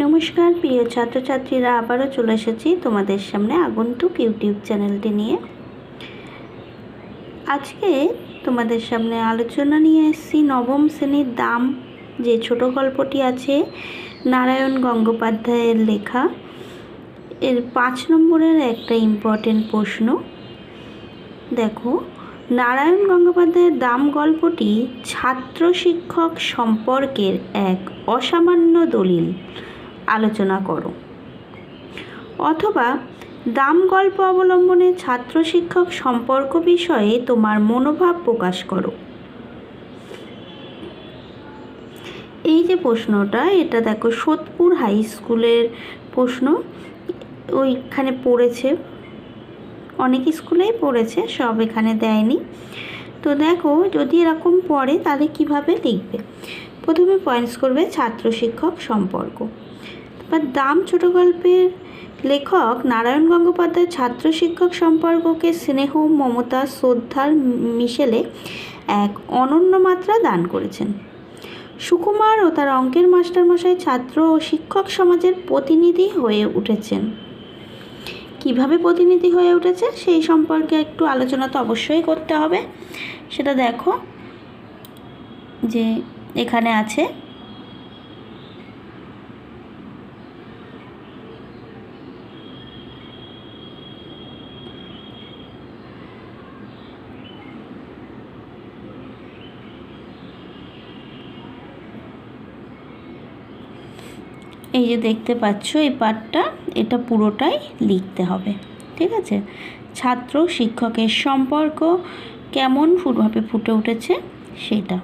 নমস্কার, প্রিয় ছাত্রছাত্রীরা, আবারও চলে এসেছি তোমাদের সামনে আগন্তুক ইউটিউব চ্যানেলটি নিয়ে। আজকে তোমাদের সামনে আলোচনা নিয়ে এসেছি নবম শ্রেণির দাম, যে ছোট গল্পটি আছে, নারায়ণ গঙ্গোপাধ্যায়ের লেখা। এর পাঁচ নম্বরের একটা ইম্পর্টেন্ট প্রশ্ন। দেখো, নারায়ণ গঙ্গোপাধ্যায়ের দাম গল্পটি ছাত্র শিক্ষক সম্পর্কের এক অসামান্য দলিল। আলোচনা করো। অথবা দাম গল্প অবলম্বনে ছাত্র শিক্ষক সম্পর্ক বিষয়ে তোমার মনোভাব প্রকাশ করো। এই যে প্রশ্নটা, এটা দেখো সোদপুর হাই স্কুলের প্রশ্ন। ওইখানে পড়েছে। অনেক স্কুলেই পড়েছে, সব এখানে দেয়নি। তো দেখো, যদি এরকম পড়ে তাহলে কীভাবে লিখবে? প্রথমে পয়েন্টস করবে ছাত্র শিক্ষক সম্পর্ক। তারপর দাম ছোট গল্পের লেখক নারায়ণ গঙ্গোপাধ্যায় ছাত্র শিক্ষক সম্পর্ককে স্নেহ, মমতা, শ্রদ্ধার মিশেলে এক অনন্য মাত্রা দান করেছেন। সুকুমার ও তার অঙ্কের মাস্টারমশাই ছাত্র ও শিক্ষক সমাজের প্রতিনিধি হয়ে উঠেছেন। কীভাবে প্রতিনিধি হয়ে উঠেছে সেই সম্পর্কে একটু আলোচনা তো অবশ্যই করতে হবে। সেটা দেখো যে এখানে আছে এই যে দেখতে পাচ্ছ, এই পাঠটা, এটা পুরোটাই লিখতে হবে, ঠিক আছে? ছাত্র শিক্ষকের সম্পর্ক কেমন ফুটভাবে ফুটে উঠেছে, সেটা।